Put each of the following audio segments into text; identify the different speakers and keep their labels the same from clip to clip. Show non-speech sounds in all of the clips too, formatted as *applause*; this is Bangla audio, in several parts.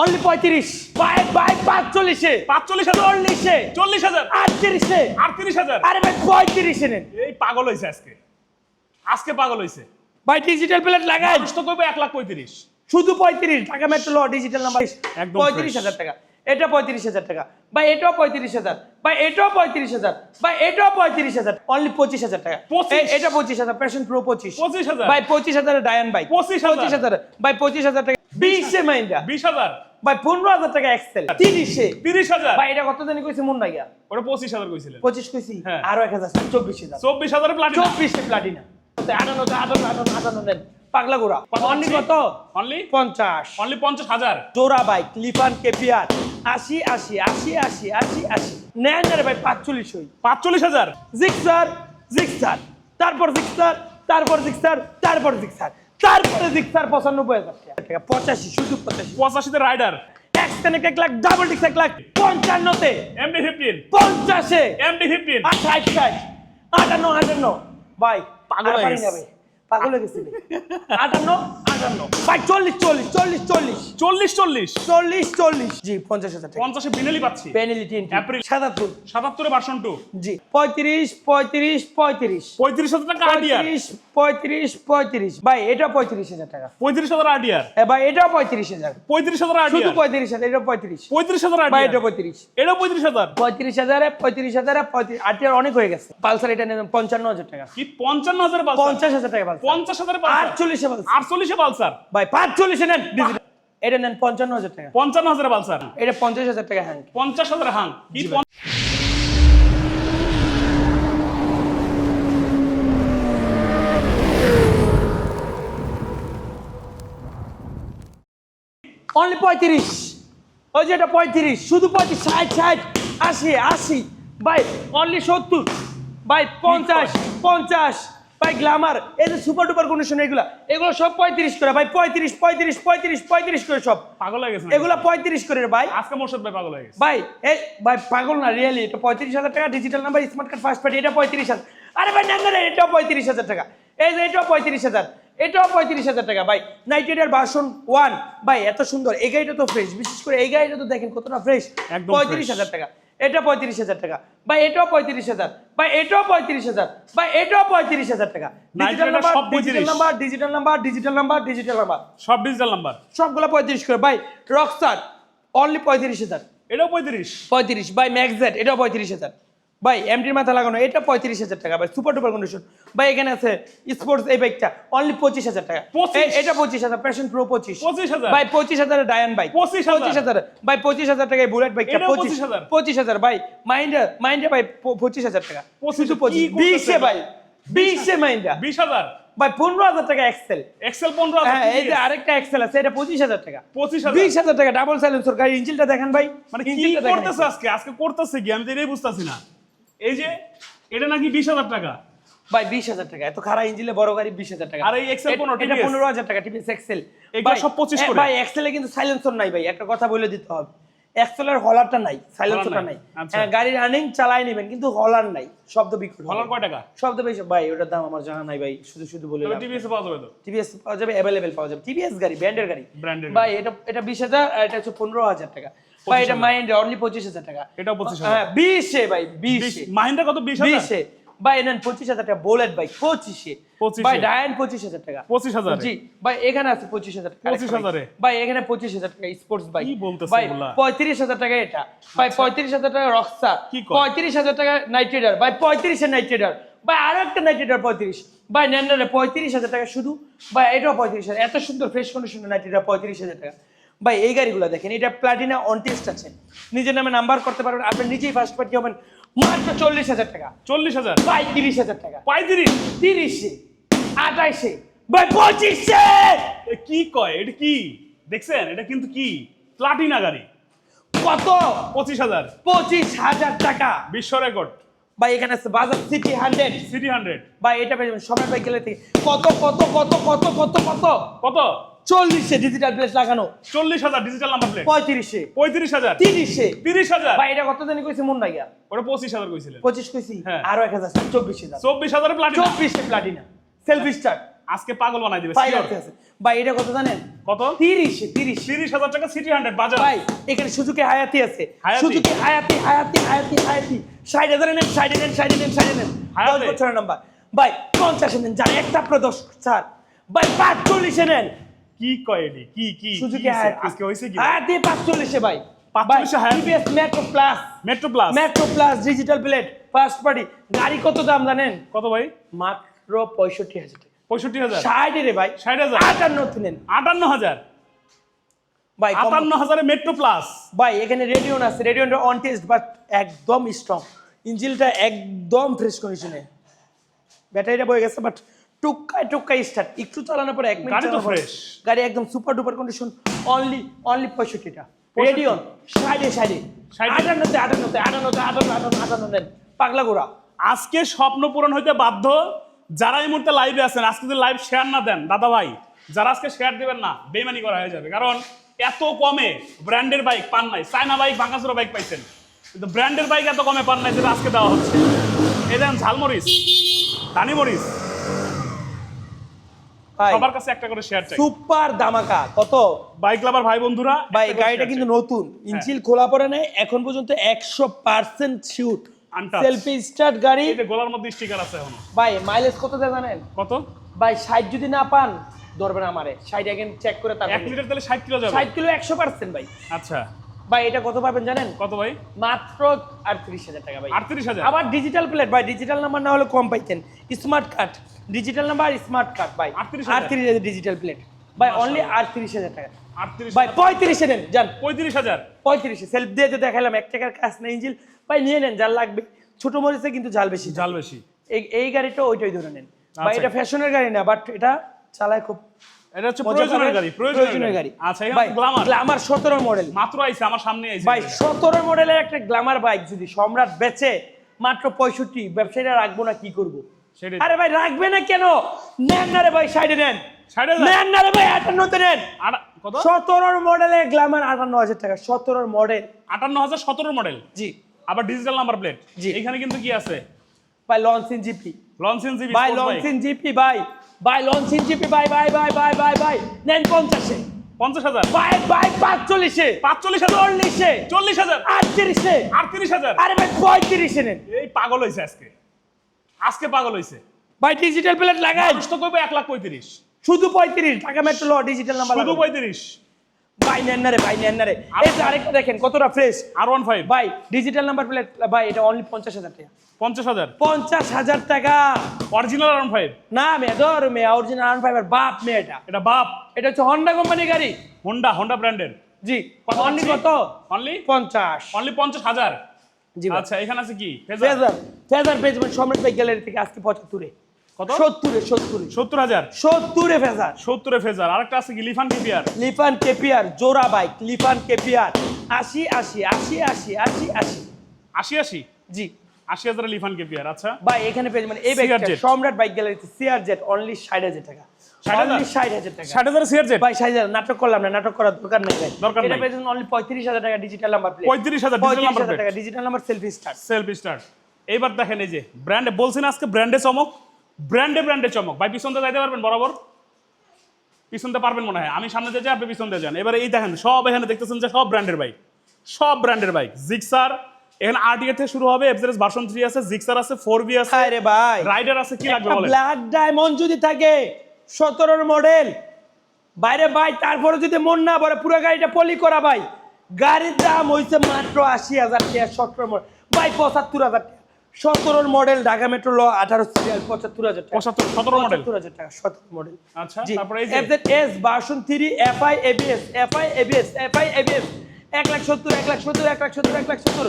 Speaker 1: অনলি পঁয়ত্রিশ। বাই বাই পাঁচচল্লিশে।
Speaker 2: পাঁচচল্লিশ হাজার।
Speaker 1: চল্লিশে।
Speaker 2: চল্লিশ হাজার।
Speaker 1: আটত্রিশে।
Speaker 2: আটত্রিশ হাজার।
Speaker 1: আরে ভাই পঁয়ত্রিশে নেন
Speaker 2: এই পাগল হয়েছে আজকে। আজকে পাগল হয়েছে
Speaker 1: ভাই ডিজিটাল প্লেট লাগাই।
Speaker 2: তো কইবে এক লাখ পঁয়ত্রিশ।
Speaker 1: শুধু পঁয়ত্রিশ। ঢাকা মেট্রো ল ডিজিটাল নাম্বার
Speaker 2: একদম
Speaker 1: পঁয়ত্রিশ হাজার টাকা। এটা পঁয়ত্রিশ হাজার টাকা। ভাই এটাও পঁয়ত্রিশ হাজার। ভাই এটাও পঁয়ত্রিশ হাজার। ভাই এটাও পঁয়ত্রিশ হাজার। অনলি পঁচিশ হাজার টাকা।
Speaker 2: 25
Speaker 1: এটা পঁচিশ হাজার। প্যাশন প্রো পঁচিশ।
Speaker 2: 25,000
Speaker 1: ভাই পঁচিশ হাজার ডায়ান ভাই
Speaker 2: 25,000
Speaker 1: পঁচিশ হাজার। ভাই পঁচিশ হাজার টাকা। বিশে মাইন্ডা।
Speaker 2: বিশ হাজার।
Speaker 1: ভাই পনেরো হাজার টাকা এক্সেল তিরিশে।
Speaker 2: তিরিশ হাজার?
Speaker 1: ভাই এটা কত জানি কইছে মন নাইয়া
Speaker 2: ওটা পঁচিশ হাজার কইছিলেন।
Speaker 1: পঁচিশ কইছি
Speaker 2: হ্যাঁ।
Speaker 1: আরও এক হাজার চব্বিশ হাজার।
Speaker 2: চব্বিশ হাজার প্লাটিনা
Speaker 1: চব্বিশে প্লাটিনা আটান্ন আটান্ন আটান্ন আটান্ন নেন। পাগলা গোড়া। অনলি কত?
Speaker 2: অনলি
Speaker 1: পঞ্চাশ।
Speaker 2: অনলি পঞ্চাশ হাজার।
Speaker 1: জোড়া বাইক লিফান কেপিয়ার আশি আশি আশি আশি আশি আশি। নেন না রে ভাই পাঁচচল্লিশ হই।
Speaker 2: পাঁচচল্লিশ হাজার।
Speaker 1: জিক্সার জিক্সার তারপর জিক্সার তারপর জিক্সার তারপর জিক্সার তারপরে জিক্সার পঁচানব্বই হাজার টাকা। পঁচাশি শুধু পঁচাশি।
Speaker 2: পঁচাশিতে রাইডার
Speaker 1: এক্স কানেক্ট এক লাখ ডাবল ডিক্স এক লাখ পঞ্চান্নতে।
Speaker 2: এমডি ফিফটিন
Speaker 1: পঞ্চাশে।
Speaker 2: এমডি ফিফটিন
Speaker 1: আঠাশ ষাট আটান্ন আটান্ন। ভাই
Speaker 2: পাগল হয়ে গেছে।
Speaker 1: পাগল হয়ে গেছি। *laughs* আটান্ন আটান্ন ভাই চল্লিশ চল্লিশ চল্লিশ চল্লিশ।
Speaker 2: চল্লিশ চল্লিশ।
Speaker 1: চল্লিশ চল্লিশ। জি পঞ্চাশ হাজার
Speaker 2: পঞ্চাশে বিনেলি পাচ্ছি।
Speaker 1: পেনিলিটি
Speaker 2: April।
Speaker 1: সাতাত্তর।
Speaker 2: সাতাত্তরে ভার্সন টু
Speaker 1: জি পঁয়ত্রিশ পঁয়ত্রিশ পঁয়ত্রিশ।
Speaker 2: পঁয়ত্রিশ হাজার টাকা
Speaker 1: পঁয়ত্রিশ পঁয়ত্রিশ পঁয়ত্রিশ। ভাই এটা পঁয়ত্রিশ হাজার টাকা।
Speaker 2: পঁয়ত্রিশ হাজার আরডিআর
Speaker 1: এ ভাই এটাও পঁয়ত্রিশ হাজার।
Speaker 2: পঁয়ত্রিশ হাজার
Speaker 1: শুধু পঁয়ত্রিশ হাজার এটা পঁয়ত্রিশ।
Speaker 2: পঁয়ত্রিশ হাজার
Speaker 1: ভাই এটা পঁয়ত্রিশ।
Speaker 2: এটা পঁয়ত্রিশ হাজার।
Speaker 1: পঁয়ত্রিশ হাজারে পঁয়ত্রিশ হাজারে পঁয়ত্রিশ। আটিয়ার অনেক হয়ে গেছে। পালসার এটা নেবেন পঞ্চান্ন হাজার টাকা।
Speaker 2: কি পঞ্চান্ন হাজার
Speaker 1: পঞ্চাশ হাজার টাকা
Speaker 2: পঞ্চাশ হাজার
Speaker 1: আটচল্লিশে
Speaker 2: আটচল্লিশে পালসার
Speaker 1: ভাই পাঁচচল্লিশে নেন। এটা নেন পঞ্চান্ন হাজার টাকা।
Speaker 2: পঞ্চান্ন হাজার পালসার
Speaker 1: এটা পঞ্চাশ হাজার টাকা হ্যাঁ
Speaker 2: পঞ্চাশ হাজার হাং কি
Speaker 1: অনলি পঁয়ত্রিশ। ওই যে এটা পঁয়ত্রিশ। শুধু পঁয়ত্রিশ ষাট ষাট আশি আশি। ভাই অনলি সত্তর। ভাই পঞ্চাশ পঞ্চাশ। ভাই গ্লামার এই যে সুপার ডুপার কন্ডিশন এগুলা এগুলো সব পঁয়ত্রিশ করে ভাই পঁয়ত্রিশ পঁয়ত্রিশ পঁয়ত্রিশ পঁয়ত্রিশ করে সব।
Speaker 2: পাগল হয়ে গেছে
Speaker 1: এগুলা পঁয়ত্রিশ করে ভাই।
Speaker 2: আজকে মোর্শেদ ভাই পাগল হয়ে গেছে।
Speaker 1: ভাই এই ভাই পাগল না রিয়েলি এটা পঁয়ত্রিশ হাজার টাকা digital number smart card first party এটা পঁয়ত্রিশ হাজার। আরে ভাই না না এটাও পঁয়ত্রিশ হাজার টাকা। এই যে এটাও পঁয়ত্রিশ হাজার। এটাও পঁয়ত্রিশ হাজার টাকা ভাই। নাইটেরিয়ার ভার্সন ওয়ান ভাই এত সুন্দর। এই গাড়িটা তো ফ্রেশ বিশেষ করে এই গাড়িটা তো দেখেন কতটা ফ্রেশ পঁয়ত্রিশ হাজার টাকা। এটা পঁয়ত্রিশ হাজার টাকা। বা এটাও পঁয়ত্রিশ হাজার। বা এটাও পঁয়ত্রিশ হাজার। বা এটাও পঁয়ত্রিশ হাজার টাকা। Digital number digital
Speaker 2: 35
Speaker 1: number digital number digital number digital number
Speaker 2: সব ডিজিটাল নাম্বার
Speaker 1: সবগুলো পঁয়ত্রিশ করে। ভাই রকস্টার অনলি পঁয়ত্রিশ হাজার।
Speaker 2: এটাও পঁয়ত্রিশ।
Speaker 1: পঁয়ত্রিশ। বাই ম্যাক্সেট এটাও পঁয়ত্রিশ হাজার। ভাই এমটির মাথা লাগানো এটা পঁয়ত্রিশ হাজার টাকা ভাই সুপার ডুপার কন্ডিশন ভাই এখানে আছে স্পোর্টস এই বাইকটা অনলি পঁচিশ হাজার টাকা।
Speaker 2: 25
Speaker 1: এ- এটা পঁচিশ হাজার প্যাশন প্রো পঁচিশ।
Speaker 2: 25,000
Speaker 1: ভাই পঁচিশ হাজার ডায়ান বাইক
Speaker 2: 25,000
Speaker 1: পঁচিশ হাজার ভাই পঁচিশ হাজার টাকায় বুলেট বাইকটা পঁচিশ
Speaker 2: 25,000
Speaker 1: পঁচিশ হাজার ভাই মাইন্ডা মাইন্ডা ভাই পঁচিশ হাজার টাকা।
Speaker 2: 25
Speaker 1: শুধু পঁচিশ। বিশে ভাই বিশে মাইন্ডা
Speaker 2: বিশ হাজার?
Speaker 1: ভাই পনেরো হাজার টাকা এক্সেল
Speaker 2: এক্সেল পনেরো হাজার
Speaker 1: হ্যাঁ এই যে আরেকটা এক্সেল আছে এটা পঁচিশ হাজার টাকা।
Speaker 2: পঁচিশ হাজার?
Speaker 1: বিশ হাজার টাকা ডাবল সাইলেন্সর গাড়ি ইঞ্জিনটা দেখেন ভাই।
Speaker 2: মানে
Speaker 1: ইঞ্জিনটা
Speaker 2: করতেছে আজকে? আজকে করতেছে কি? আমি তো এটাই বুঝতেছি না। এই যে এটা নাকি বিশ হাজার টাকা?
Speaker 1: ভাই বিশ হাজার টাকা। এত খারাপ ইঞ্জিনে বড় গাড়ি বিশ হাজার টাকা।
Speaker 2: আর এই Excel
Speaker 1: এ-
Speaker 2: 15
Speaker 1: এটা পনেরো হাজার টাকা টিভিএস এক্সেল
Speaker 2: এগুলো সব 25 করে?
Speaker 1: ভাই এক্সেলে কিন্তু সাইলেন্সর নাই ভাই একটা কথা বলে দিতে হবে। এক্সেলের হলারটা নাই সাইলেন্সরটা
Speaker 2: নাই, আচ্ছা।
Speaker 1: হ্যাঁ গাড়ি রানিং চালাই নেবেন কিন্তু হলার নাই শব্দ বিক্রি
Speaker 2: ডলার কয় টাকা?
Speaker 1: শব্দ বেশি ভাই ওটার দাম আমার জানা নাই ভাই শুধু শুধু বলে
Speaker 2: টিভিএস পাওয়া যাবে তো?
Speaker 1: টিভিএস পাওয়া যাবে অ্যাভেলেবেল পাওয়া যাবে। টিভিএস গাড়ি ব্র্যান্ডের গাড়ি। ভাই এটা এটা বিশ হাজার আর এটা হচ্ছে পনেরো হাজার টাকা। ভাই এটা মাইন্ডা অনলি 25000 টাকা।
Speaker 2: এটা 25000
Speaker 1: ভাই 20
Speaker 2: মাইন্ডা কত
Speaker 1: 20000 ভাই পঁচিশ হাজার টাকা বুলেট ভাই পঁচিশে ভাই ভাই পঁচিশ হাজার টাকা।
Speaker 2: 25000
Speaker 1: জি ভাই এখানে আছে
Speaker 2: 25000 টাকা
Speaker 1: ভাই। এখানে 25000 টাকা স্পোর্টস ভাই টাকা এটা। ভাই 35000 টাকা রক্সা 35000 টাকা নাইট রাইডার ভাই 35 নাইট রাইডার ভাই আরও একটা নাইট রাইডার 35 ভাই নেন টাকা শুধু। ভাই এটাও 35000 এত সুন্দর ফ্রেশ কন্ডিশন নাইট রাইডার 35000 টাকা। ভাই এই গাড়িগুলো দেখেন এটা প্লাটিনা অন টেস্ট আছে। নিজের নামে নাম্বার করতে পারবেন আপনি নিজেই ফার্স্ট পার্টি হবেন। মাত্র চল্লিশ হাজার টাকা।
Speaker 2: চল্লিশ হাজার?
Speaker 1: ভাই তিরিশ হাজার টাকা।
Speaker 2: পঁয়ত্রিশ?
Speaker 1: তিরিশে আঠাইশে ভাই পঁচিশে!
Speaker 2: কি কয়? এটা কি? দেখছেন? এটা কিন্তু কি? প্লাটিনা গাড়ি।
Speaker 1: কত?
Speaker 2: পঁচিশ হাজার।
Speaker 1: পঁচিশ হাজার টাকা।
Speaker 2: বিশ্ব রেকর্ড।
Speaker 1: ভাই এখানে আছে বাজার সিটি হান্ড্রেড
Speaker 2: সিটি হান্ড্রেড
Speaker 1: ভাই এটা পেয়ে যাবেন সময় পাই গেলে থেকে কত কত কত কত কত কত?
Speaker 2: কত?
Speaker 1: চল্লিশে ডিজিটাল প্লেস লাগানো।
Speaker 2: চল্লিশ হাজার ডিজিটাল নাম্বার প্লেট
Speaker 1: পঁয়ত্রিশে।
Speaker 2: পঁয়ত্রিশ হাজার।
Speaker 1: তিরিশে।
Speaker 2: তিরিশ হাজার।
Speaker 1: ভাই এটা কত জানি কইছে মন নাইয়া
Speaker 2: ওটা পঁচিশ হাজার কইছিলেন।
Speaker 1: পঁচিশ কইছি আরও এক হাজার চব্বিশ হাজার।
Speaker 2: চব্বিশ হাজার প্লাটিনা
Speaker 1: চব্বিশে প্লাটিনা সেলফি স্টার
Speaker 2: আজকে পাগল বানাই দিবে
Speaker 1: ভাই এটা কত জানেন?
Speaker 2: কত?
Speaker 1: তিরিশে তিরিশ।
Speaker 2: তিরিশ হাজার টাকা সিটি হান্ড্রেড বাজার।
Speaker 1: ভাই এখানে সুজুকি হায়াতি আছে? সুজুকি হায়াতি হায়াতি হায়াতি হায়াতি। ষাট হাজারে নেন ষাটে নেন ষাটে নেন ষাটে নেন। দশ
Speaker 2: হায়াতি?
Speaker 1: নাম্বার ভাই পঞ্চাশে নেন। যার একটা দশ ছাড় ভাই পাঁচচল্লিশে নেন।
Speaker 2: কি কয় এটি কি কি
Speaker 1: সুজুকি
Speaker 2: হইছে? আজকে হয়েছে কি
Speaker 1: হায়াতি পাঁচচল্লিশে ভাই।
Speaker 2: 45 হায়াতি?
Speaker 1: TVS metro plus
Speaker 2: metro plus
Speaker 1: metro plus digital plate first party গাড়ি কত দাম জানেন?
Speaker 2: কত ভাই?
Speaker 1: মাত্র পঁয়ষট্টি হাজার টাকা।
Speaker 2: পঁয়ষট্টি হাজার?
Speaker 1: ষাটে রে ভাই।
Speaker 2: 60,000?
Speaker 1: আটান্ন নেন
Speaker 2: আটান্ন হাজার?
Speaker 1: ভাই কম-
Speaker 2: আটান্ন হাজারে মেট্রো প্লাস
Speaker 1: ভাই এখানে রেডিয়ন আছে। রেডিয়নটা অন টেস্ট বাট একদম স্ট্রং ইঞ্জিনটা একদম ফ্রেশ কন্ডিশনে ব্যাটারিটা বয়ে গেছে বাট টুকায় টুকায় স্টার্ট একটু চালানোর পরে এক মিনিট
Speaker 2: তো fresh।
Speaker 1: গাড়ি একদম super duper condition only only পঁয়ষট্টিটা।
Speaker 2: 65
Speaker 1: Radeon সাইডে সাইডে।
Speaker 2: 60
Speaker 1: আটান্নতে আটান্নতে আটান্নতে আটান্ন আটান্ন আটান্ন নেন পাগলা গোড়া
Speaker 2: আজকে স্বপ্ন পূরণ হইতে বাধ্য যারা এই মুহূর্তে লাইভে আছেন আজকে যদি লাইভ শেয়ার না দেন দাদা ভাই যারা আজকে শেয়ার দিবেন না বেমানি করা হয়ে যাবে। কারণ এত কমে ব্র্যান্ডের বাইক পান নাই। চায়না বাইক ভাঙাচোরা বাইক পাইছেন। কিন্তু ব্র্যান্ডের বাইক এত কমে পান নাই যেটা আজকে দেওয়া হচ্ছে। এই দেন ঝালমরিচ দানি মরিচ সবার কাছে একটা করে শেয়ার চাই।
Speaker 1: সুপার দামাকা কত?
Speaker 2: বাইক লাভার ভাই বন্ধুরা
Speaker 1: ভাই গাড়িটা কিন্তু নতুন ইঞ্জিল খোলা পড়ে নাই এখন পর্যন্ত একশো পার্সেন্ট শিউট
Speaker 2: Untouched।
Speaker 1: সেলফি স্টার্ট গাড়ি।
Speaker 2: এই গলার মধ্যে স্টিকার আছে এখনও।
Speaker 1: ভাই মাইলেজ কত দেয় জানেন?
Speaker 2: কত?
Speaker 1: ভাই ষাট যদি না পান ধরবেন আমারে। ষাট আগে চেক করে
Speaker 2: এক
Speaker 1: তারপর
Speaker 2: লিটার তেলে ষাট কিলো যাবে।
Speaker 1: ষাট কিলো একশো পার্সেন্ট ভাই।
Speaker 2: আচ্ছা।
Speaker 1: ভাই এটা কত পাবেন জানেন?
Speaker 2: কত ভাই?
Speaker 1: মাত্র আটত্রিশ হাজার টাকা ভাই।
Speaker 2: আটত্রিশ হাজার?
Speaker 1: আবার ডিজিটাল প্লেট ভাই ডিজিটাল নাম্বার না হলে কম পাইতেন। Smart card digital number smart card ভাই।
Speaker 2: 38,000
Speaker 1: আটত্রিশ হাজার ডিজিটাল প্লেট ভাই অনলি আটত্রিশ হাজার টাকা।
Speaker 2: আটত্রিশ
Speaker 1: ভাই পঁয়ত্রিশে নেন যান
Speaker 2: পঁয়ত্রিশ হাজার।
Speaker 1: পঁয়ত্রিশে সেলফ দিয়ে যে দেখালাম এক টাকার কাজ না ইঞ্জিল ভাই নিয়ে নেন যার লাগবে। ছোট মরিচে কিন্তু জাল বেশি।
Speaker 2: জাল বেশি।
Speaker 1: এই এই গাড়িটা ওইটাই ধরে নেন। ভাই
Speaker 2: আচ্ছা।
Speaker 1: এটা ফ্যাশনের গাড়ি না বাট এটা চালায় খুব
Speaker 2: এটা হচ্ছে প্রয়োজনের গাড়ি
Speaker 1: প্রয়োজনের গাড়ি।
Speaker 2: আচ্ছা এখানে গ্লামার
Speaker 1: গ্লামার সতেরো মডেল
Speaker 2: মাত্র আইছে আমার সামনে আইছে।
Speaker 1: ভাই সতেরো মডেলের একটা গ্লামার বাইক যদি সম্রাট বেচে মাত্র পঁয়ষট্টি ব্যবসায়ীরা রাখব না কি করব। আরে ভাই রাখবে না কেন? নেন না রে ভাই সাইডে নেন।
Speaker 2: 60,000?
Speaker 1: নেন না রে ভাই আটান্নতে নেন।
Speaker 2: কত?
Speaker 1: সতেরোর মডেলের গ্লামার আটান্ন হাজার টাকা সতেরোর মডেল
Speaker 2: আটান্ন হাজার সতেরো মডেল
Speaker 1: জি।
Speaker 2: আবার ডিজিটাল নাম্বার প্লেট
Speaker 1: জি।
Speaker 2: এখানে কিন্তু কি আছে?
Speaker 1: ভাই লঞ্চিন জিপি
Speaker 2: লঞ্চেন জিবি
Speaker 1: ভাই লঞ্চিন জিপি ভাই। ভাই লঞ্চিন জিপি বাই বাই বাই বাই বাই বাই। নেন পঞ্চাশে।
Speaker 2: পঞ্চাশ হাজার।
Speaker 1: ভাই ভাই পাঁচচল্লিশে।
Speaker 2: পাঁচচল্লিশ হাজার।
Speaker 1: চল্লিশে।
Speaker 2: চল্লিশ হাজার।
Speaker 1: আটত্রিশে।
Speaker 2: আটত্রিশ হাজার।
Speaker 1: আরে ভাই পঁয়ত্রিশে নেন।
Speaker 2: এই পাগল হয়েছে আজকে। আজকে পাগল হয়েছে
Speaker 1: ভাই ডিজিটাল প্লেট লাগাই।
Speaker 2: তো করবে এক লাখ পঁয়ত্রিশ।
Speaker 1: শুধু পঁয়ত্রিশ টাকা মেট্রো ল ডিজিটাল নাম্বার
Speaker 2: শুধু পঁয়ত্রিশ।
Speaker 1: ভাই নেন না রে ভাই নেন না রে। এই যে আরেকটা দেখেন কতটা ফ্রেশ
Speaker 2: আর ওয়ান ফাইভ
Speaker 1: ভাই ডিজিটাল নাম্বার প্লেট ভাই এটা অনলি পঞ্চাশ হাজার টাকা।
Speaker 2: পঞ্চাশ হাজার।
Speaker 1: পঞ্চাশ হাজার টাকা।
Speaker 2: অরিজিনাল আর ওয়ান ফাইভ
Speaker 1: না মে ধর মে অরিজিনাল আর্ন ফাইবার বাপ মে এটা।
Speaker 2: এটা বাপ।
Speaker 1: এটা হচ্ছে হন্ডা কোম্পানির গাড়ি।
Speaker 2: হোন্ডা হোন্ডা ব্র্যান্ডের
Speaker 1: জি অনলি কত?
Speaker 2: অনলি
Speaker 1: পঞ্চাশ।
Speaker 2: অনলি পঞ্চাশ হাজার।
Speaker 1: জি
Speaker 2: আচ্ছা এখানে আছে কি? ফেজার
Speaker 1: ফেজার ফেজার সম্রাট ভাই গ্যালারি থেকে আজকে পঁচাত্তরে।
Speaker 2: কত?
Speaker 1: সত্তরে সত্তরে।
Speaker 2: সত্তর হাজার?
Speaker 1: সত্তরে ফেজার।
Speaker 2: সত্তরে ফেজার। আরেকটা আছে কি? Lifan KPR.
Speaker 1: লিফান কেপিয়ার জোড়া বাইক লিফান কেপিয়ার। আশি আশি আশি আশি আশি আশি।
Speaker 2: আশি আশি?
Speaker 1: জি।
Speaker 2: আশি হাজার লিফান কেপিয়ার আচ্ছা।
Speaker 1: ভাই এখানে পেয়ে মানে এই বাইকটা সম্রাট বাইক গ্যালারিতে সিআর জেড অনলি ষাট হাজার টাকা। নাটক করলাম না নাটক করার দরকার নেই। পঁয়ত্রিশ হাজার টাকা ডিজিটাল নাম্বার প্লেট
Speaker 2: 35,000 digital
Speaker 1: পঁয়ত্রিশ হাজার টাকা digital number self start
Speaker 2: self start এইবার দেখেন এই যে ব্র্যান্ডে বলছেন আজকে ব্র্যান্ডে চমক। ব্র্যান্ডে ব্র্যান্ডে চমক। ভাই পিছন দিয়ে যাইতে পারবেন বরাবর? পিছন দিয়ে পারবেন মনে হয়। আমি সামনে যাই আপনি পিছন দিয়ে যান। এবারে এই দেখেন সব এখানে দেখতেছেন যে সব ব্র্যান্ডের বাইক সব ব্র্যান্ডের বাইক জিক্সার এখানে আরটিএ থেকে শুরু হবে এফজেডএস ভার্সন থ্রি আছে জিক্সার আছে ফোর বি আছে
Speaker 1: আরে ভাই।
Speaker 2: রাইডার আছে কি লাগবে বলেন?
Speaker 1: ব্ল্যাক ডায়মন্ড যদি থাকে সতেরোর মডেল বাইরে ভাই তারপরে যদি মন না পড়ে পুরো গাড়িটা পলি করা ভাই। গাড়ির দাম হইছে মাত্র আশি হাজার টাকা সতেরো মডেল ভাই পঁচাত্তর হাজার। টাকা সতেরোর মডেল ঢাকা মেট্রো ল আঠারো সিরিয়াল পঁচাত্তর হাজার টাকা
Speaker 2: পঁচাত্তর সতেরো মডেল
Speaker 1: পঁচাত্তর হাজার টাকা সতেরো মডেল
Speaker 2: আচ্ছা তারপরে
Speaker 1: S version three FI ABS FI ABS FI ABS এক লাখ সত্তর এক লাখ সত্তর এক লাখ সত্তর এক লাখ সত্তর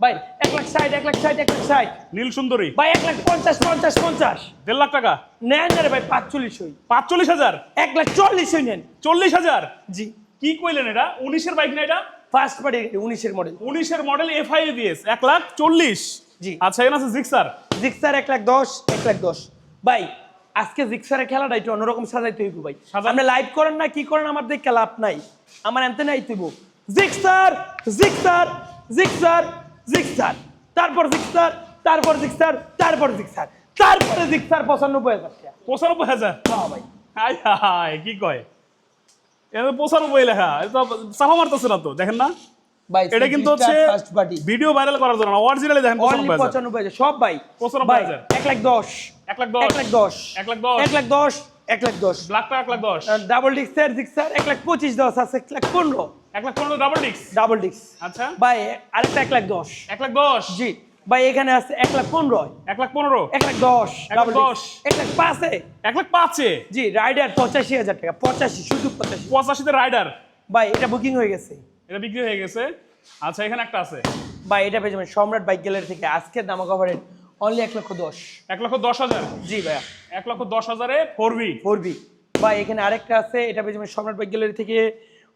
Speaker 1: ভাই এক লাখ ষাট এক লাখ ষাট এক লাখ ষাট
Speaker 2: নীল সুন্দরী
Speaker 1: ভাই এক লাখ পঞ্চাশ পঞ্চাশ পঞ্চাশ
Speaker 2: দেড় লাখ টাকা
Speaker 1: নেন না রে ভাই পাঁচচল্লিশ হই
Speaker 2: পাঁচচল্লিশ হাজার
Speaker 1: এক লাখ চল্লিশ হই নেন
Speaker 2: চল্লিশ হাজার
Speaker 1: জি
Speaker 2: কি কইলেন এটা উনিশের বাইক না এটা
Speaker 1: ফার্স্ট পার্টি উনিশের মডেল
Speaker 2: উনিশের মডেল এফআই এবিএস এক লাখ চল্লিশ
Speaker 1: জি।
Speaker 2: আচ্ছা এখানে আছে জিক্সার
Speaker 1: জিক্সার এক লাখ দশ এক লাখ দশ। ভাই আজকে জিক্সারের খেলাটা একটু অন্যরকম সাজাইতে হইব ভাই। আপনি লাইভ করেন না কি করেন আমার দেখে লাভ নাই। আমার এনতে নাই তুইব জিক্সার জিক্সার জিক্সার জিক্সার তারপর জিক্সার তারপর জিক্সার তারপর জিক্সার তারপরে জিক্সার পঁচানব্বই হাজার
Speaker 2: পঁচানব্বই হাজার?
Speaker 1: হ্যাঁ ভাই।
Speaker 2: হাই হাই কি কয়? এটা পঁচানব্বই লেখা এটা চাপা মারতেছে না তো দেখেন না। এটা কিন্তু হচ্ছে ভিডিও ভাইরাল করার জন্য অরিজিনালি দেখেন
Speaker 1: অনলি
Speaker 2: পঁচানব্বই হাজার
Speaker 1: পঁচানব্বই হাজার সব ভাই
Speaker 2: পঁচানব্বই
Speaker 1: ভাই
Speaker 2: হাজার।
Speaker 1: এক লাখ দশ
Speaker 2: এক লাখ দশ
Speaker 1: এক লাখ দশ
Speaker 2: এক লাখ দশ
Speaker 1: এক লাখ দশ এক লাখ দশ
Speaker 2: ব্ল্যাকটা এক লাখ দশ
Speaker 1: ডাবল ডিক্স স্যার এক লাখ পঁচিশ দশ আছে এক লাখ পনেরো
Speaker 2: এক লাখ পনেরো ডাবল ডিক্স
Speaker 1: ডাবল ডিক্স
Speaker 2: আচ্ছা
Speaker 1: ভাই আরেকটা এক লাখ দশ
Speaker 2: এক লাখ দশ
Speaker 1: জি ভাই এখানে আছে এক লাখ পনেরো
Speaker 2: এক লাখ পনেরো
Speaker 1: এক লাখ দশ
Speaker 2: লাখ
Speaker 1: ডাবল।
Speaker 2: দশ
Speaker 1: এক লাখ পাঁচে
Speaker 2: এক লাখ পাঁচে
Speaker 1: জি রাইডার পঁচাশি হাজার টাকা পঁচাশি শুধু পঁচাশি
Speaker 2: পঁচাশিতে রাইডার
Speaker 1: ভাই এটা বুকিং হয়ে গেছে
Speaker 2: এটা বিক্রি হয়ে গেছে। আচ্ছা এখানে একটা আছে।
Speaker 1: ভাই এটা পেয়ে যাবেন সম্রাট বাইক গ্যালারি থেকে। আজকের দামা কভারের অনলি এক লক্ষ দশ।
Speaker 2: এক লক্ষ দশ হাজার?
Speaker 1: জি ভাইয়া।
Speaker 2: এক লক্ষ দশ হাজারে ফোর বি
Speaker 1: ফোরবি ভাই এখানে আরেকটা আছে এটা পেয়ে যাবেন সম্রাট বাইক গ্যালারি থেকে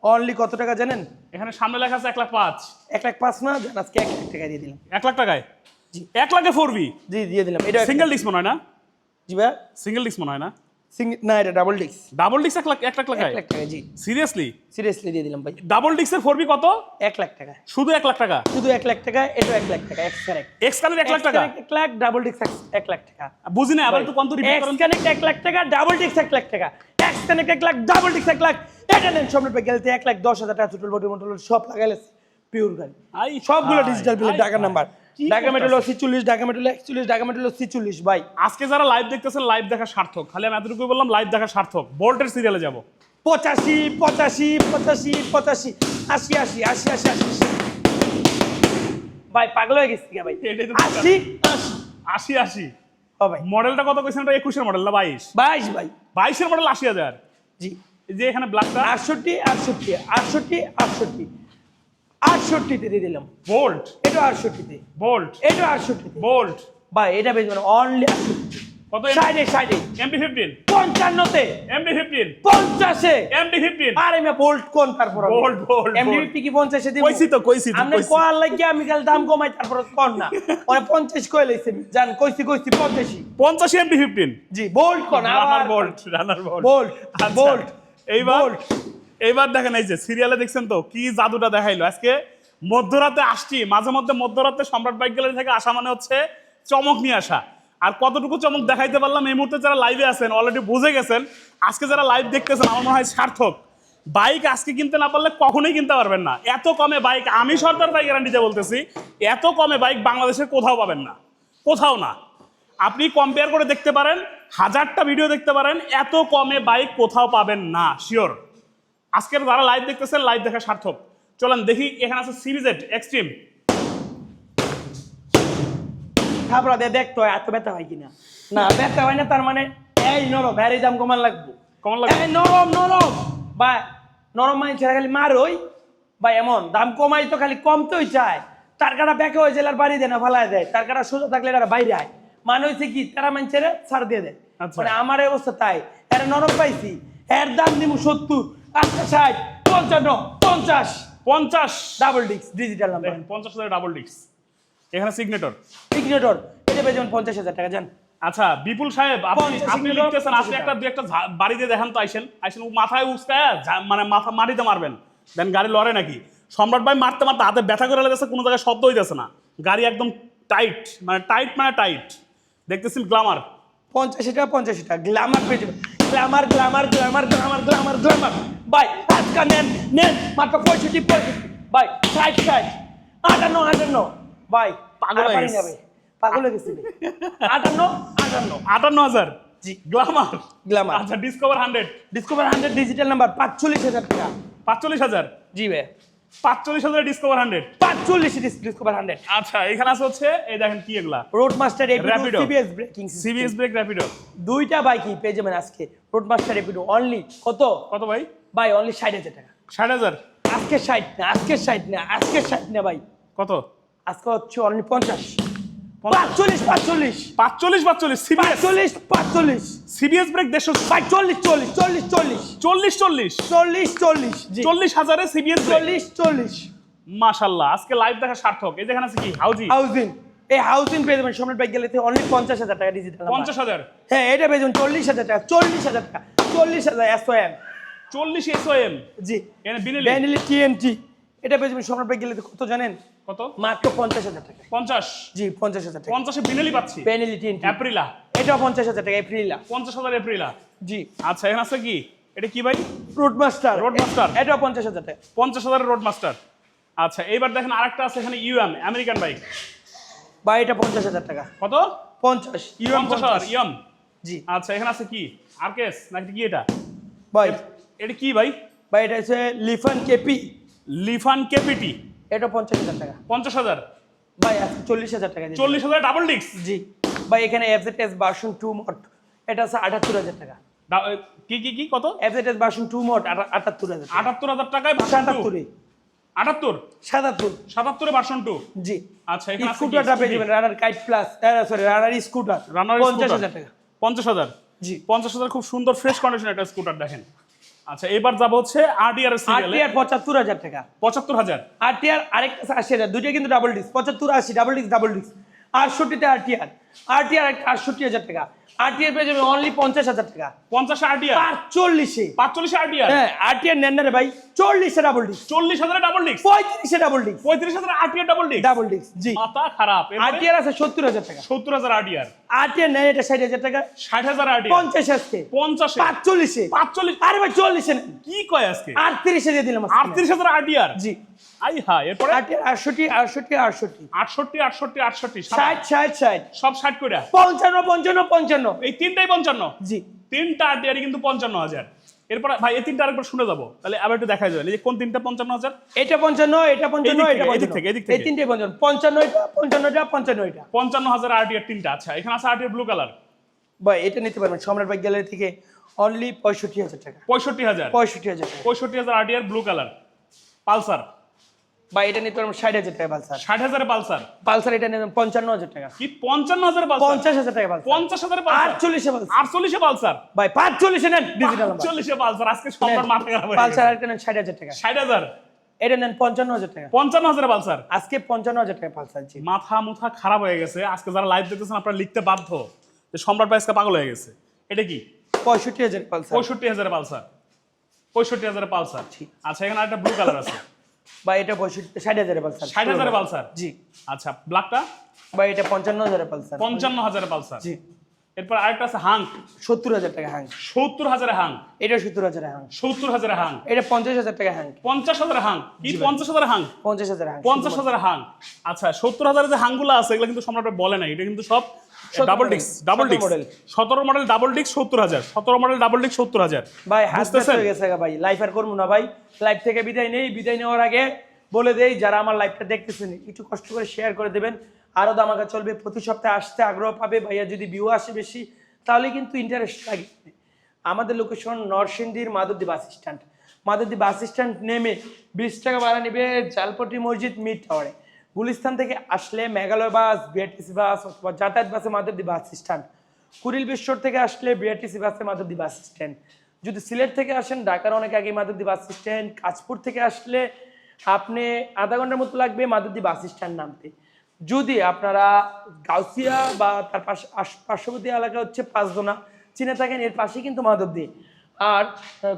Speaker 1: অনলি কত টাকা জানেন?
Speaker 2: এখানে সামনে লেখা আছে এক লাখ পাঁচ।
Speaker 1: এক লাখ পাঁচ না? জান আজকে এক লাখ টাকা দিয়ে দিলাম।
Speaker 2: এক লাখ টাকায়?
Speaker 1: জি।
Speaker 2: এক লাখে ফোর বি
Speaker 1: জি দিয়ে দিলাম। এটা
Speaker 2: সিঙ্গেল ডিস্ক মনে হয় না?
Speaker 1: জি ভাইয়া।
Speaker 2: সিঙ্গেল ডিস্ক মনে হয় না?
Speaker 1: না এটা ডাবল ডিক্স
Speaker 2: ডাবল ডিস্ক এক লাখ এক লাখ
Speaker 1: এক লাখ টাকা জি
Speaker 2: সিরিয়াসলি
Speaker 1: সিরিয়াসলি দিয়ে দিলাম ভাই
Speaker 2: ডাবল ডিস্কের ফোর বি কত
Speaker 1: এক লাখ টাকা
Speaker 2: শুধু এক লাখ টাকা
Speaker 1: শুধু এক লাখ টাকা এটা এক লাখ টাকা এক্স কানেক্ট
Speaker 2: এক্স কানের এক লাখ টাকা
Speaker 1: এক লাখ ডাবল ডিক্স এক লাখ টাকা
Speaker 2: বুঝি না আবার একটু কত রিপিট
Speaker 1: এক্স কানেক্ট এক লাখ টাকা ডাবল ডিক্স এক লাখ টাকা এক্স কানেক্ট এক লাখ ডাবল ডিক্স এক লাখ এটা নেন সম্রাট ভাই গেলতে এক লাখ দশ হাজার টাকা টোটাল বডি মোটল সব লাগাইলে পিওর গাড়ি
Speaker 2: আই
Speaker 1: সবগুলো ডিজিটাল বিলের ঢাকা নাম্বার ঢাকা মেট্রোল? ছিচল্লিশ ঢাকা মেট্রোল একচল্লিশ ঢাকা মেট্রোল ছিচল্লিশ ভাই।
Speaker 2: আজকে যারা লাইভ দেখতেছেন লাইভ দেখা সার্থক। খালি আমি এতটুকু বললাম লাইভ দেখা সার্থক। বোল্টের সিরিয়ালে যাব।
Speaker 1: পঁচাশি পঁচাশি পঁচাশি পঁচাশি। আশি আশি আশি আশি আশি। ভাই পাগল হয়ে গেছি ভাই? আশি? আশি
Speaker 2: আশি।
Speaker 1: ভাই।
Speaker 2: মডেলটা কত কইছেন এটা একুশের মডেল না বাইশ?
Speaker 1: বাইশ ভাই।
Speaker 2: বাইশের মডেল আশি হাজার।
Speaker 1: জি।
Speaker 2: যে এখানে ব্ল্যাকটা
Speaker 1: আটষট্টি আটষট্টি আটষট্টি আটষট্টি। আটষট্টিতে দিয়ে দিলাম।
Speaker 2: বোল্ট
Speaker 1: এটা আটষট্টিতে।
Speaker 2: বোল্ট
Speaker 1: এটা আটষট্টিতে।
Speaker 2: বোল্ট
Speaker 1: ভাই এটা বেচবেন অনলি আটষট্টি
Speaker 2: কত
Speaker 1: ষাটে ষাটে।
Speaker 2: এমডি ফিফটিন
Speaker 1: পঞ্চান্নতে।
Speaker 2: এমডি ফিফটিন
Speaker 1: পঞ্চাশে।
Speaker 2: এমডি ফিফটিন
Speaker 1: আর আমি বোল্ট কোন তারপর
Speaker 2: Bolt, bolt,
Speaker 1: এমডিপি কি পঞ্চাশে দিব?
Speaker 2: কইছি তো কইছি তো
Speaker 1: আপনি
Speaker 2: কইছি।
Speaker 1: কোয়ার লাগিয়ে আমি কাল দাম কমাই তারপর কোন না? মানে পঞ্চাশ কয়ে লাইছেন জান কইছি কইছি পঞ্চাশি
Speaker 2: পঞ্চাশি এমডি ফিফটিন
Speaker 1: জি বোল্ট কোন আবার
Speaker 2: bolt Runner bolt
Speaker 1: bolt bolt
Speaker 2: এইবার
Speaker 1: বোল্ট
Speaker 2: এইবার দেখেন এই যে সিরিয়ালে দেখছেন তো, কি জাদুটা দেখাইলো? আজকে মধ্যরাতে আসছি, মাঝে মধ্যে মধ্যরাতে সম্রাট বাইক গ্যালারি থেকে আসা মানে হচ্ছে চমক নিয়ে আসা। আর কতটুকু চমক দেখাইতে পারলাম, এই মুহূর্তে যারা লাইভে আছেন অলরেডি বুঝে গেছেন, আজকে যারা লাইভ দেখতেছেন, আমার মনে হয় সার্থক। বাইক আজকে কিনতে না পারলে কখনোই কিনতে পারবেন না। এত কমে বাইক, আমি সরকার বাইক গ্যারান্টিতে বলতেছি, এত কমে বাইক বাংলাদেশে কোথাও পাবেন না। কোথাও না। আপনি কম্পেয়ার করে দেখতে পারেন, হাজারটা ভিডিও দেখতে পারেন, এত কমে বাইক কোথাও পাবেন না শিওর আজকের যারা লাইভ দেখতেছেন লাইভ দেখা সার্থক। চলেন দেখি এখানে আছে সিরিজেড এক্সট্রিম
Speaker 1: থাপড়া দিয়ে দেখতো এত ব্যথা হয় কিনা। না ব্যথা হয় না তার মানে এই নরম এই দাম কমান লাগবো।
Speaker 2: কেমন লাগে
Speaker 1: এই নরম নরম। বা নরম মানে ছেড়ে খালি মার মারই। বা এমন দাম কমাই তো খালি কমতেই চায়। তার কাটা ব্যাকে হয়ে জেলার বাড়ি দেয় না ফালাই দেয়। তার কাটা সোজা থাকলে এরা বাইরে আয়। মানে হয়েছে কি তারা মানুষের ছাড় দিয়ে দেয়।
Speaker 2: আচ্ছা।
Speaker 1: মানে আমার অবস্থা তাই। এর নরম পাইছি। এর দাম দিব সত্তর। ষাট পঞ্চান্ন পঞ্চাশ।
Speaker 2: পঞ্চাশ।
Speaker 1: ডাবল ডিক্স ডিজিটাল নাম্বার
Speaker 2: পঞ্চাশ হাজার ডাবল ডিস্ক এখানে সিগনেটর
Speaker 1: ইগনেটর এটা পেয়ে যাবেন পঞ্চাশ হাজার টাকা
Speaker 2: আচ্ছা বিপুল সাহেব আপনি আপনি
Speaker 1: কিলো,
Speaker 2: লিখতেছেন আপনি একটা দুই একটা ঝা- বাড়িতে দেখান তো আইসেন। আইসেন মাথায় উস্কায় মানে মাথা মাটিতে মারবেন। দেন গাড়ি লড়ে নাকি। সম্রাট ভাই মারতে মারতে হাতে ব্যথা করে লেগেছে কোনো জায়গায় শব্দ হইতেছে না। গাড়ি একদম টাইট মানে টাইট মানে টাইট দেখতেছেন গ্লামার
Speaker 1: পঞ্চাশি টাকা পঞ্চাশি টাকা গ্ল্যামার পেয়ে যাবেন। Glamour Glamour Glamour Glamour Glamour Glamour ভাই আজকা নেন নেন মাত্র পঁয়ষট্টি পঁয়ষট্টি। ভাই ষাট ষাট। আটান্ন আটান্ন। ভাই
Speaker 2: পাগল হয়ে।
Speaker 1: ভাই পাগল হয়ে গেছি রে। *laughs* আটান্ন আটান্ন।
Speaker 2: আটান্ন হাজার।
Speaker 1: জি।
Speaker 2: গ্লামার।
Speaker 1: গ্ল্যামার
Speaker 2: আচ্ছা Discover hundred
Speaker 1: Discover hundred digital number পাঁচচল্লিশ হাজার টাকা।
Speaker 2: পাঁচচল্লিশ হাজার?
Speaker 1: জি ভাই।
Speaker 2: পাঁচচল্লিশ হাজার ডিসকভার হান্ড্রেড
Speaker 1: পাঁচচল্লিশ ডিসকভার হান্ড্রেড
Speaker 2: আচ্ছা এখানে আছে হচ্ছে এই দেখেন কি এগুলা?
Speaker 1: Road Master. এপিডো CBS braking
Speaker 2: CBS brake Rapido
Speaker 1: দুইটা বাইকই পেয়ে যাবেন আজকে। রোড মাস্টার এপিডো অনলি কত?
Speaker 2: কত ভাই?
Speaker 1: ভাই অনলি ষাট হাজার টাকা।
Speaker 2: ষাট হাজার?
Speaker 1: আজকে ষাট না আজকে ষাট না আজকে ষাট না ভাই।
Speaker 2: কত?
Speaker 1: আজকে হচ্ছে অনলি পঞ্চাশ। পাঁচচল্লিশ পাঁচচল্লিশ।
Speaker 2: পাঁচচল্লিশ পাঁচচল্লিশ
Speaker 1: পাঁচচল্লিশ পাঁচচল্লিশ।
Speaker 2: সিবিএস ব্রেক দেড়শো
Speaker 1: ভাই চল্লিশ চল্লিশ চল্লিশ চল্লিশ।
Speaker 2: চল্লিশ চল্লিশ।
Speaker 1: চল্লিশ চল্লিশ
Speaker 2: চল্লিশ হাজারে সিবিএস
Speaker 1: চল্লিশ চল্লিশ।
Speaker 2: মাশাল্লাহ আজকে লাইভ দেখা সার্থক। এই যেখানে আছে কি? হাউজি
Speaker 1: হাউজিং এই হাউজিং পেয়ে যাবেন সম্রাট বাইক গেলে অনলি পঞ্চাশ হাজার টাকা ডিজিটাল
Speaker 2: পঞ্চাশ হাজার?
Speaker 1: হ্যাঁ এটা পেয়ে যাবেন চল্লিশ হাজার টাকা চল্লিশ হাজার টাকা চল্লিশ হাজার এম
Speaker 2: চল্লিশ এসও এম
Speaker 1: জি।
Speaker 2: বিনেলি।
Speaker 1: ব্যানিলি টিএনটি এটা পেয়ে যাবেন সম্রাট গেলে কত জানেন?
Speaker 2: কত?
Speaker 1: মাত্র পঞ্চাশ হাজার টাকা।
Speaker 2: পঞ্চাশ।
Speaker 1: জি পঞ্চাশ হাজার টাকা।
Speaker 2: পঞ্চাশে বিনেলি পাচ্ছি।
Speaker 1: ব্যানিলি টিএনটি
Speaker 2: অ্যাপ্রিলা
Speaker 1: এটাও পঞ্চাশ হাজার টাকা এপ্রিলা
Speaker 2: পঞ্চাশ হাজার এপ্রিলা
Speaker 1: জি।
Speaker 2: আচ্ছা এখানে আছে কি? এটা কি ভাই?
Speaker 1: Road Master
Speaker 2: Road Master।
Speaker 1: এটাও পঞ্চাশ হাজার টাকা।
Speaker 2: পঞ্চাশ হাজারের রোড মাস্টার আচ্ছা এইবার দেখেন আরেকটা আছে এখানে ইউএম আমেরিকান বাইক
Speaker 1: বা এটা পঞ্চাশ হাজার টাকা।
Speaker 2: কত?
Speaker 1: পঞ্চাশ। ইউএম
Speaker 2: পঞ্চাশ ইয়ম
Speaker 1: জি।
Speaker 2: আচ্ছা এখানে আছে কি? আরকেস নাকি কি এটা?
Speaker 1: ভাই
Speaker 2: এটা কি ভাই?
Speaker 1: বা এটা হচ্ছে লিফান কেপি।
Speaker 2: লিফান কেপিটি
Speaker 1: এটা পঞ্চাশ হাজার টাকা।
Speaker 2: পঞ্চাশ হাজার?
Speaker 1: ভাই চল্লিশ হাজার টাকা
Speaker 2: চল্লিশ হাজার ডাবল ডিক্স
Speaker 1: জি। ভাই এখানে এফজেড ভার্সন টু মোট এটা আছে আটাত্তর হাজার টাকা।
Speaker 2: কি কি কি কত?
Speaker 1: এফজেড ভার্সন টু মোট আটাত্তর হাজার
Speaker 2: আটাত্তর হাজার টাকায় টু আটাত্তর?
Speaker 1: সাতাত্তর।
Speaker 2: সাতাত্তরে ভার্সন টু
Speaker 1: জি।
Speaker 2: আচ্ছা এখানে
Speaker 1: স্কুটারটা পেয়ে যাবেন Runner Kite Plus sorry Runner scooter
Speaker 2: Runner
Speaker 1: পঞ্চাশ হাজার টাকা।
Speaker 2: পঞ্চাশ হাজার?
Speaker 1: জি।
Speaker 2: পঞ্চাশ হাজার খুব সুন্দর ফ্রেশ কন্ডিশন একটা স্কুটার দেখেন। আচ্ছা এবার যাব হচ্ছে আরডিআর
Speaker 1: আর
Speaker 2: সিরিয়ালে
Speaker 1: টিআর পঁচাত্তর হাজার টাকা।
Speaker 2: পঁচাত্তর হাজার?
Speaker 1: আর টিআর আরেকটা আছে আশি হাজার দুটোই কিন্তু ডাবল ডিস্ক পঁচাত্তর আশি ডাবল ডিস্ক ডাবল ডিস্ক আটষট্টিতে আর টিআর আর আটষট্টি হাজার টাকা আর টিআর পেয়ে যাবে অনলি পঞ্চাশ হাজার টাকা
Speaker 2: পঞ্চাশে আরডিআর
Speaker 1: পাঁচচল্লিশে
Speaker 2: পাঁচচল্লিশে আরডিআর
Speaker 1: হ্যাঁ আর টিআর নেন না রে ভাই চল্লিশে ডাবল ডিস্ক
Speaker 2: চল্লিশ হাজারে ডাবল ডিক্স
Speaker 1: পঁয়ত্রিশে ডাবল ডিস্ক
Speaker 2: পঁয়ত্রিশ হাজার আরটিআর ডাবল ডিক্স
Speaker 1: ডাবল ডিস্ক জি
Speaker 2: মাথা খারাপ
Speaker 1: আর টিআর আছে সত্তর হাজার টাকা
Speaker 2: সত্তর হাজার আরডিআর
Speaker 1: আর টিআর নেন এটা ষাট হাজার টাকা
Speaker 2: ষাট হাজার আরডিআর
Speaker 1: পঞ্চাশ আজকে
Speaker 2: পঞ্চাশে
Speaker 1: পাঁচচল্লিশে
Speaker 2: পাঁচচল্লিশ
Speaker 1: আরে ভাই চল্লিশে
Speaker 2: কি কয় আজকে
Speaker 1: আটত্রিশে দিয়ে দিলাম
Speaker 2: আটত্রিশ হাজার আরডিআর
Speaker 1: জি
Speaker 2: আই হ্যাঁ এরপরে
Speaker 1: আর টিআর আটষট্টি আটষট্টি আটষট্টি
Speaker 2: আটষট্টি আটষট্টি আটষট্টি
Speaker 1: ষাট ষাট ষাট
Speaker 2: সব ষাট করে
Speaker 1: পঞ্চান্ন পঞ্চান্ন পঞ্চান্ন।
Speaker 2: এই তিনটাই পঞ্চান্ন?
Speaker 1: জি।
Speaker 2: তিনটা আরডিআরই কিন্তু পঞ্চান্ন হাজার। এরপর ভাই এই তিনটা আরেকবার শুনে যাব। তাহলে আবার একটু দেখা যাবে যে কোন তিনটা পঞ্চান্ন হাজার?
Speaker 1: এটা পঞ্চান্ন এটা পঞ্চান্ন এটা
Speaker 2: এদিক। থেকে, এদিক থেকে।
Speaker 1: এই তিনটে পঞ্চান্ন পঞ্চান্ন। এটা পঞ্চান্ন এটা পঞ্চান্ন এটা
Speaker 2: পঞ্চান্ন হাজার আরডিআর তিনটা। আচ্ছা এখানে আছে আরডিআর ব্লু কালার
Speaker 1: ভাই এটা নিতে পারবেন। সম্রাট বাইক গ্যালারি থেকে অনলি পঁয়ষট্টি হাজার টাকা।
Speaker 2: পঁয়ষট্টি হাজার।
Speaker 1: পঁয়ষট্টি হাজার
Speaker 2: পঁয়ষট্টি হাজার আরডিআর ব্লু কালার পালসার।
Speaker 1: ভাই এটা নিতে পারবেন ষাট হাজার টাকা পালসার।
Speaker 2: ষাট হাজারে পালসার?
Speaker 1: পালসার এটা নেবেন পঞ্চান্ন হাজার টাকা।
Speaker 2: কি পঞ্চান্ন হাজার পালসার?
Speaker 1: পঞ্চাশ হাজার টাকা পালসার।
Speaker 2: পঞ্চাশ হাজারে
Speaker 1: আটচল্লিশে পালসার।
Speaker 2: আটচল্লিশে পালসার?
Speaker 1: ভাই পাঁচচল্লিশে নেন ডিজিটাল
Speaker 2: চল্লিশে পালসার আজকে সম্রাট মাথা খারাপ
Speaker 1: পালসার। নেন ষাট হাজার টাকা।
Speaker 2: ষাট হাজার?
Speaker 1: এটা নেন পঞ্চান্ন হাজার টাকা।
Speaker 2: পঞ্চান্ন হাজারে পালসার?
Speaker 1: আজকে পঞ্চান্ন হাজার টাকা পালসার জি।
Speaker 2: মাথা মুথা খারাপ হয়ে গেছে। আজকে যারা লাইভ দেখতেছেন আপনারা লিখতে বাধ্য যে সম্রাট ভাই আজকে পাগল হয়ে গেছে। এটা কি?
Speaker 1: পঁয়ষট্টি হাজার পালসার।
Speaker 2: পঁয়ষট্টি হাজার পালসার। পঁয়ষট্টি হাজার পালসার। আচ্ছা এখানে একটা ব্লু কালার আছে।
Speaker 1: বা এটা পঁয়ষট্টি ষাট হাজারে পালসার।
Speaker 2: ষাট হাজারে পালসার?
Speaker 1: জি।
Speaker 2: আচ্ছা ব্ল্যাকটা
Speaker 1: বা এটা পঞ্চান্ন হাজারে পালসার।
Speaker 2: পঞ্চান্ন হাজারে পালসার।
Speaker 1: জি।
Speaker 2: এরপর আরেকটা আছে হাং।
Speaker 1: সত্তর হাজার টাকা হ্যাং
Speaker 2: সত্তর হাজারে হাং।
Speaker 1: এটা সত্তর হাজারে হ্যাং
Speaker 2: সত্তর হাজারে হাং।
Speaker 1: এটা পঞ্চাশ হাজার টাকা হ্যাং
Speaker 2: পঞ্চাশ হাজারে হাং? কি? পঞ্চাশ হাজারে হাং?
Speaker 1: পঞ্চাশ হাজার হ্যাং
Speaker 2: পঞ্চাশ হাজারে হাং। আচ্ছা সত্তর হাজারে যে হাংগুলো আছে এগুলো কিন্তু সম্রাট বলে না এটা কিন্তু সব ডাবল ডিক্স ডাবল
Speaker 1: সতেরো
Speaker 2: মডেল ডাবল সত্তর হাজার। সতেরো মডেল ডাবল সত্তর হাজার।
Speaker 1: ভাই গেছে ভাই। লাইফ আর করব না ভাই। লাইফ থেকে বিদায় নেই। বিদায় নেওয়ার আগে বলে দেই যারা আমার দেখতেছেন একটু কষ্ট করে শেয়ার করে দেবেন। আরও দামাকা চলবে। প্রতি সপ্তাহে আসতে আগ্রহ পাবে। ভাইয়া যদি ভিউ আসে বেশি তাহলে কিন্তু ইন্টারেস্ট লাগে। আমাদের লোকেশন নরসিংদীর Madhabdi bus stand Madhabdi bus stand নেমে বিশ টাকা ভাড়া নেবে জালপট্টি মসজিদ মিড টাওয়ারে গুলিস্তান থেকে আসলে মেঘালয় বাস, বিআরটিসি বাস অথবা যাতায়াত বাসে মাধবদী বাস স্ট্যান্ড কুড়িল বিশ্বর থেকে আসলে বিআরটিসি বাসে মাধবদী বাস স্ট্যান্ড যদি সিলেট থেকে আসেন, ঢাকার অনেক আগে মাধবদী বাস স্ট্যান্ড কাজপুর থেকে আসলে আপনি আধা ঘণ্টার মতো লাগবে মাধবদী বাস স্ট্যান্ড নামতে। যদি আপনারা গাউসিয়া বা তার পাশে পার্শ্ববর্তী এলাকা হচ্ছে পাঁচদোনা, চিনে থাকেন, এর পাশেই কিন্তু মাধবদী। আর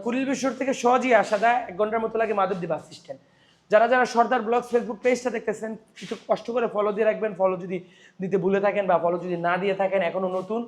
Speaker 1: কুড়িল বিশ্বর থেকে সহজেই আসা দেয় এক ঘণ্টার মতো লাগে মাধবদী বাস স্ট্যান্ড যারা যারা সর্দার ব্লগ ফেসবুক পেজটা দেখতেছেন কিছু কষ্ট করে ফলো দিয়ে রাখবেন। ফলো যদি দিতে ভুলে থাকেন বা ফলো যদি না দিয়ে থাকেন এখনও নতুন